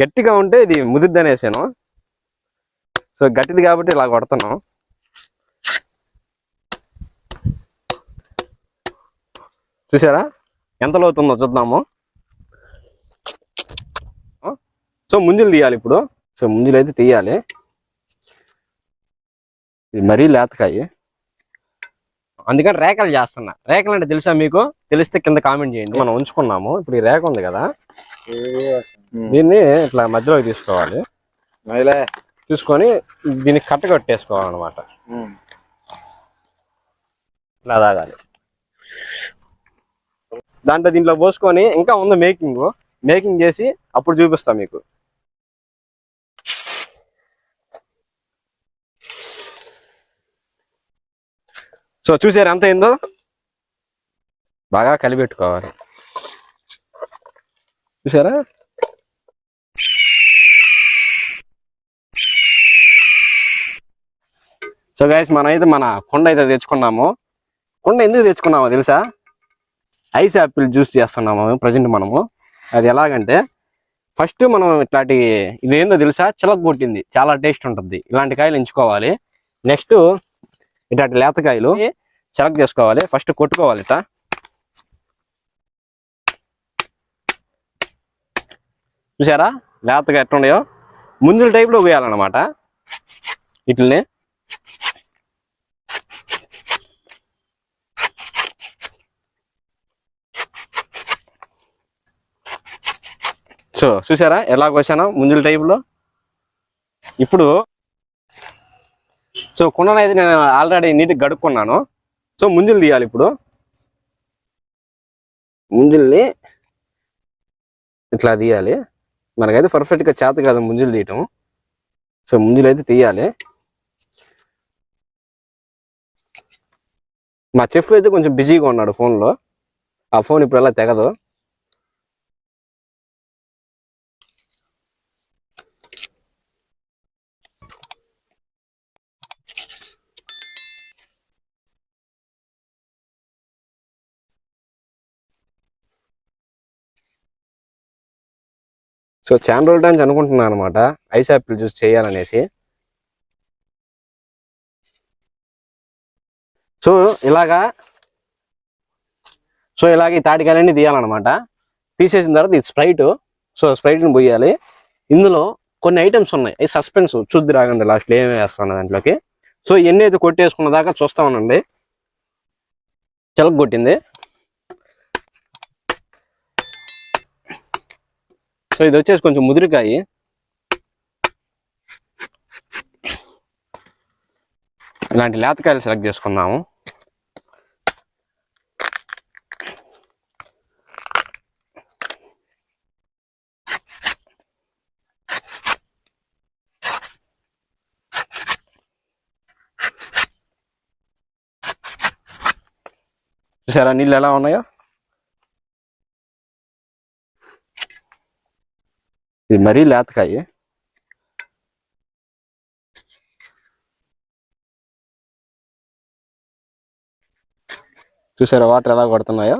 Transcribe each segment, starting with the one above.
గట్టిగా ఉంటే ఇది ముదిద్ది అనేసాను సో గట్టిది కాబట్టి ఇలా కొడుతున్నాం చూసారా? ఎంత లోతుందో చూద్దాము. సో ముంజులు తీయాలి ఇప్పుడు. సో ముంజులు అయితే తీయాలి. ఇది మరీ లేతకాయి. అందుకని రేఖలు చేస్తున్నా. రేఖలు అంటే తెలుసా మీకు? తెలిస్తే కింద కామెంట్ చేయండి. మనం ఉంచుకున్నాము. ఇప్పుడు ఈ రేఖ ఉంది కదా. దీన్ని ఇట్లా మధ్యలోకి తీసుకోవాలి. తీసుకొని దీన్ని కట్ట కట్టేసుకోవాలన్నమాట. ఇట్లా తాగాలి. దాంట్లో దీంట్లో పోసుకొని ఇంకా ఉంది మేకింగ్. మేకింగ్ చేసి అప్పుడు చూపిస్తా మీకు. సో చూసారు ఎంత అయిందో? బాగా కలిపెట్టుకోవాలి. చూసారా? సో గైస్ మనం అయితే మన కొండ అయితే తెచ్చుకున్నాము. కొండ ఎందుకు తెచ్చుకున్నామో తెలుసా? ఐస్ యాపిల్ జ్యూస్ చేస్తున్నాము ప్రజెంట్ మనము. అది ఎలాగంటే ఫస్ట్ మనం ఇట్లాంటి ఇదేందో తెలుసా? చిలక కొట్టింది. చాలా టేస్ట్ ఉంటుంది. ఇలాంటి కాయలు ఎంచుకోవాలి. నెక్స్ట్ ఇట్లాంటి లేతకాయలు చిలక చేసుకోవాలి. ఫస్ట్ కొట్టుకోవాలి ఇట్లా. చూసారా? లేతగా ఎట్లున్నాయో ముందుల టైప్లో పోయాలన్నమాట వీటిని సో చూసారా ఎలా కోసాను ముంజుల టైపులో. ఇప్పుడు సో కుండను అయితే నేను ఆల్రెడీ నీట్గా గడుక్కున్నాను. సో ముంజులు తీయాలి ఇప్పుడు. ముంజుల్ని ఇట్లా తీయాలి. మనకైతే పర్ఫెక్ట్గా చేత కాదు ముంజులు తీయటం. సో ముంజులు అయితే తీయాలి. మా చెఫ్ అయితే కొంచెం బిజీగా ఉన్నాడు ఫోన్లో. ఆ ఫోన్ ఇప్పుడు ఎలా తెగదు. సో చాలా రోజుల నుంచి అనుకుంటున్నాను అనమాట. ఐస్ యాపిల్ జ్యూస్ చేయాలనేసి. సో ఇలాగా సో ఇలాగ ఈ తాటికాయలన్నీ తీయాలన్నమాట. తీసేసిన తర్వాత ఇది స్ప్రైట్ సో స్ప్రైట్ని పోయాలి. ఇందులో కొన్ని ఐటమ్స్ ఉన్నాయి. ఈ సస్పెన్స్ చూద్ది రాగండి లాస్ట్లో ఏమి వేస్తాను దాంట్లోకి. సో ఎన్ని అయితే కొట్టేసుకున్న దాకా చూస్తా ఉండండి. కొట్టింది. సో ఇది వచ్చేసి కొంచెం ముదిరికాయ. ఇలాంటి లేతకాయలు సెలెక్ట్ చేసుకున్నాము. చూసారా నీళ్ళు ఎలా ఉన్నాయో? ఇది మరీ లేతకాయ చూసారా వాటర్ ఎలా కొడుతున్నాయో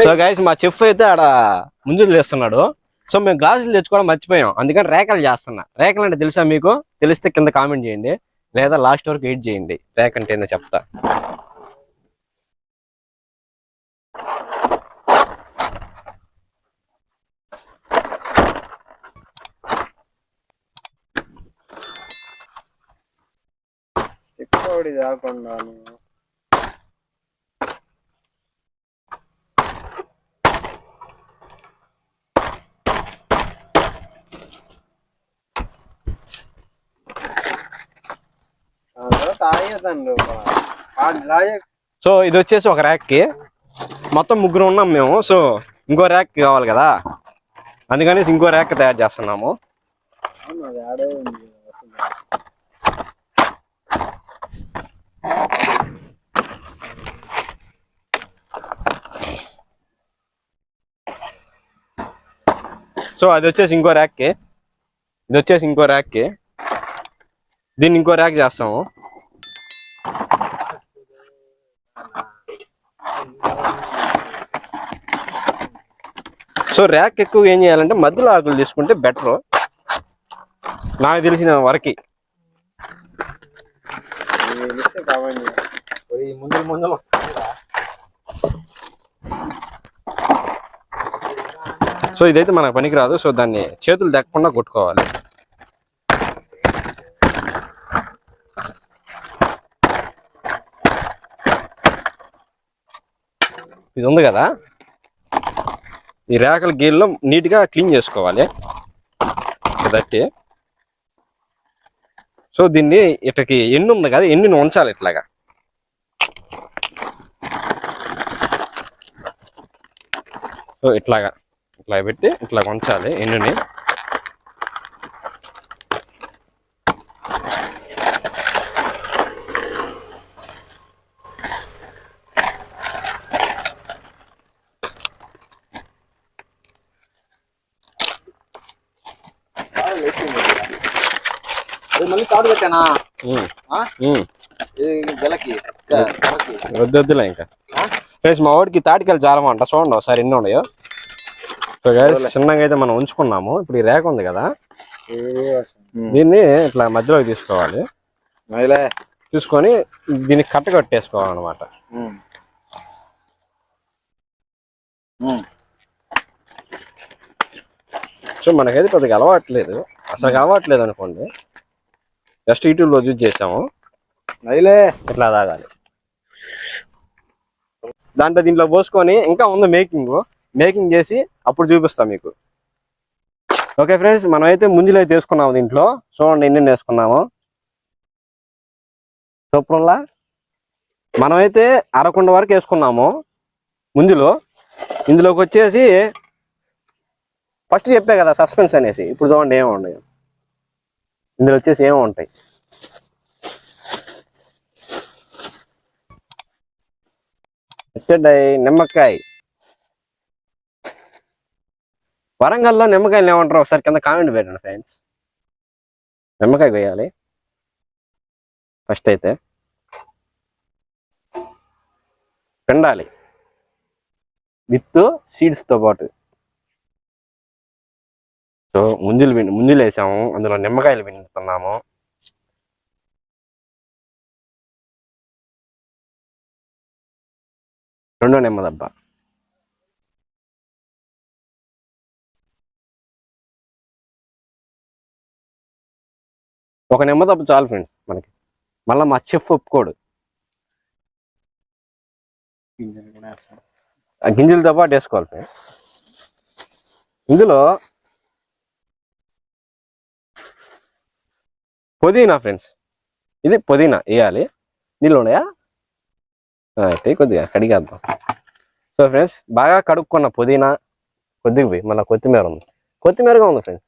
సో గైస్ మా చెఫ్ అయితే ఆడ ముంజులు చేస్తున్నాడు సో మేము గ్లాసులు తెచ్చుకోవడం మర్చిపోయాం. అందుకని రేఖలు చేస్తున్నా. రేఖలు అంటే తెలుసా మీకు? తెలిస్తే కింద కామెంట్ చేయండి. లేదా లాస్ట్ వరకు వెయిట్ చేయండి. రేఖ అంటే ఏందో చెప్తా. కాకుండా సో ఇది వచ్చేసి ఒక ర్యాక్కి మొత్తం ముగ్గురు ఉన్నాం మేము సో ఇంకో ర్యాక్ కావాలి కదా. అందుకని ఇంకో ర్యాక్ తయారు చేస్తున్నాము. సో అది వచ్చేసి ఇంకో ర్యాక్కి ఇది వచ్చేసి ఇంకో ర్యాక్కి దీన్ని ఇంకో ర్యాక్ చేస్తాము. సో ర్యాక్ ఎక్కువ ఏం చేయాలంటే మధ్యలో ఆకులు తీసుకుంటే బెటర్ నాకు తెలిసిన వరకి. ముందు ముందు సో ఇదైతే మనకు పనికిరాదు. సో దాన్ని చేతులు దక్కకుండా కొట్టుకోవాలి. ఇది ఉంది కదా? ఈ రేకల గీల్లో నీట్గా క్లీన్ చేసుకోవాలి. దట్టి. సో దీన్ని ఇటకి ఎన్ని ఉంది కదా ఎన్ని ఉంచాలి ఇట్లాగా. సో ఇట్లాగా. ఇట్లా పెట్టి ఇట్లా ఉంచాలి ఎన్నుని మళ్ళీ తాడు పెట్టానా. ఇది గెలకి ఇంకా. ఫ్రెండ్స్ మా వాడికి తాటికాయలు చాలా చూడండి ఒకసారి ఎన్ని ఉన్నాయో. చిన్నగా అయితే మనం ఉంచుకున్నాము. ఇప్పుడు ఈ రేక ఉంది కదా. దీన్ని ఇట్లా మధ్యలోకి తీసుకోవాలి. తీసుకొని దీన్ని కట్ట కట్టేసుకోవాలన్నమాట. సో మనకైతే పెద్దగా అలవాట్లేదు అసలు అలవాట్లేదు అనుకోండి. జస్ట్ యూట్యూబ్లో యూజ్ చేసాము. మహిళే ఇట్లా తాగాలి. దాంట్లో దీంట్లో పోసుకొని ఇంకా ఉంది మేకింగ్ మేకింగ్ చేసి అప్పుడు చూపిస్తాం మీకు. ఓకే ఫ్రెండ్స్ మనమైతే ముంజులు అయితే వేసుకున్నాము దీంట్లో. చూడండి ఎన్ని వేసుకున్నాము. సూపర్లా మనమైతే అరకుండ వరకు వేసుకున్నాము ముంజులు. ఇందులోకి వచ్చేసి ఫస్ట్ చెప్పే కదా సస్పెన్స్ అనేసి. ఇప్పుడు చూడండి ఏమో ఉన్నాయి ఇందులో వచ్చేసి ఏమో ఉంటాయి? వచ్చేడ్డాయి నిమ్మకాయ. వరంగల్లో నిమ్మకాయలు ఏమంటారు ఒకసారి కింద కామెంట్ పెట్టండి ఫ్రెండ్స్. నిమ్మకాయ వేయాలి. ఫస్ట్ అయితే పిండాలి. విత్ సీడ్స్తో పాటు. సో ముందులు పిండి వేసాము. అందులో నిమ్మకాయలు పిండుతున్నాము. రెండో నిమ్మదబ్బ ఒక నిమ్మదబ్బ చాలు ఫ్రెండ్స్ మనకి. మళ్ళీ మా చెఫ్ ఒప్పుకోడు. గింజలు గింజలతో వేసుకోవాలి ఫ్రెండ్స్. ఇందులో పుదీనా ఫ్రెండ్స్. ఇది పుదీనా వేయాలి. నీళ్ళు ఉన్నాయా? అయితే కొద్దిగా కడిగేద్దాం. సో ఫ్రెండ్స్ బాగా కడుక్కున్న పుదీనా కొద్దిగా పోయి మళ్ళీ కొత్తిమీర ఉంది. కొత్తిమీరగా ఉంది ఫ్రెండ్స్.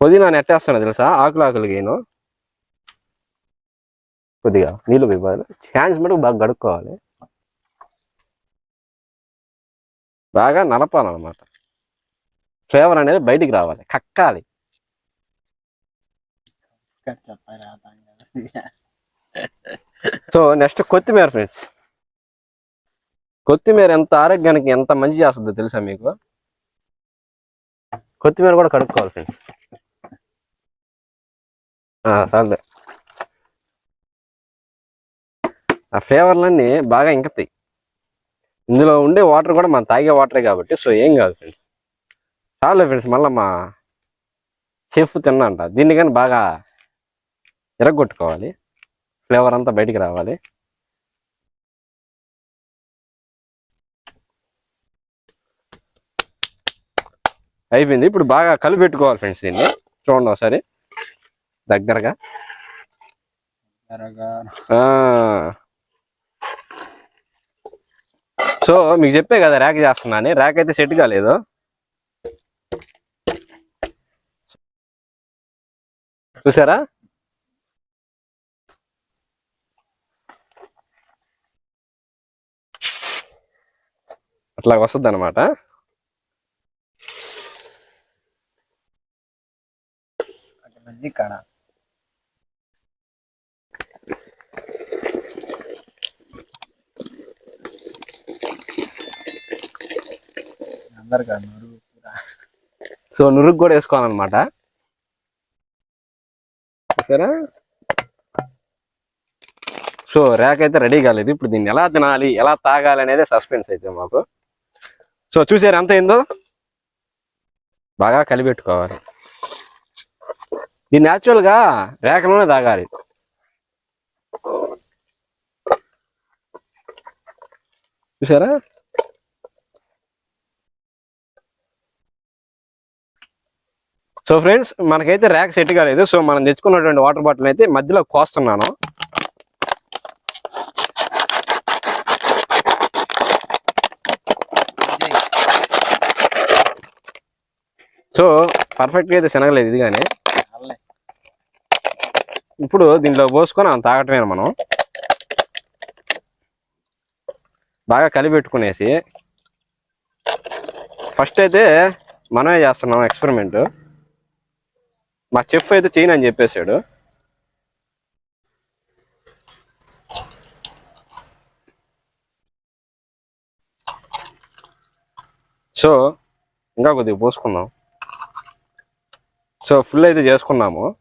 పుదీనా నెట్టేస్తాను తెలుసా? ఆకులు ఆకులు గేను కొద్దిగా నీళ్ళు పోయి బాగా హ్యాండ్స్ మటుకు బాగా కడుక్కోవాలి. బాగా నలపాలన్నమాట. ఫ్లేవర్ అనేది బయటికి రావాలి. కక్కాలి. సో నెక్స్ట్ కొత్తిమీర ఫ్రెండ్స్ కొత్తిమీర ఎంత ఆరోగ్యానికి ఎంత మంచి చేస్తుందో తెలుసా మీకు? కొత్తిమీర కూడా కడుక్కోవాలి ఫ్రెండ్స్ చాలే. ఆ ఫ్లేవర్లన్నీ బాగా ఇంకతాయి. ఇందులో ఉండే వాటర్ కూడా మనం తాగే వాటరే కాబట్టి సో ఏం కాదు ఫ్రెండ్స్ చాలే ఫ్రెండ్స్ మళ్ళీ మా షెఫ్ తిన్నంట. దీన్ని కానీ బాగా ఎరగొట్టుకోవాలి ఫ్లేవర్ అంతా బయటికి రావాలి. అయిపోయింది. ఇప్పుడు బాగా కలిపి పెట్టుకోవాలి ఫ్రెండ్స్ దీన్ని. చూడండి ఒకసారి. దగ్గరగా ఆ. సో మీకు చెప్పే కదా ర్యాక్ చేస్తున్నాను ర్యాక్ అయితే సెట్ కాలేదు. చూసారా? అట్లా వస్తుంది అనమాట ఇక్కడ. అందరు కాదు సో నురుగు కూడా వేసుకోవాలన్నమాట. ఓకేనా? సో ర్యాక్ అయితే రెడీ కాలేదు. ఇప్పుడు దీన్ని ఎలా తినాలి ఎలా తాగాలి అనేది సస్పెన్స్ అయితే మాకు. సో చూసారు ఎంత అయిందో? బాగా కలిపెట్టుకోవాలి. దీన్ని యాక్చువల్గా రేఖలోనే తాగాలి. చూసారా? సో ఫ్రెండ్స్ మనకైతే ర్యాక్ సెట్ కాలేదు సో మనం తెచ్చుకున్నటువంటి వాటర్ బాటిల్ అయితే మధ్యలో కోస్తున్నాను. సో పర్ఫెక్ట్గా అయితే శనగలేదు ఇది కానీ ఇప్పుడు దీంట్లో పోసుకొని మనం తాగటమే మనం. బాగా కలిపెట్టుకునేసి ఫస్ట్ అయితే మనమే చేస్తున్నాం ఎక్స్పెరిమెంట్ మా చెఫ్ అయితే చేయను అని చెప్పేశాడు. సో ఇంకా కొద్దిగా పోసుకుందాం. సో ఫుల్ అయితే చేసుకున్నాము.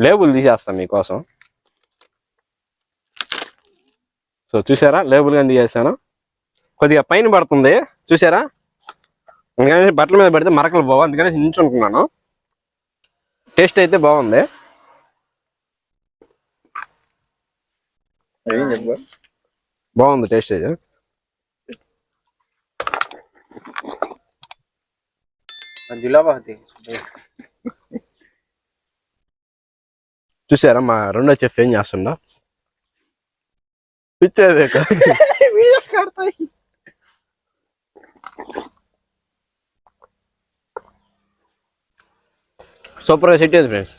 లేబుల్ తీసేస్తాం మీకోసం. సో చూసారా? లేబుల్ కానీ తీసేస్తాను కొద్దిగా పైన పడుతుంది. చూసారా? అందుకని బట్టల మీద పెడితే మరకలు పోవు. అందుకని నించుంటున్నాను. టేస్ట్ అయితే బాగుంది. బాగుంది టేస్ట్ అయితే. చూసారా మా రెండో చెఫ్ ఏం చేస్తుండో? పిచ్చేదే సూపర్గా సెట్ అయింది ఫ్రెండ్స్.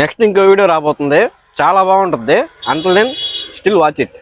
నెక్స్ట్ ఇంకో వీడియో రాబోతుంది. చాలా బాగుంటుంది. Until then still watch it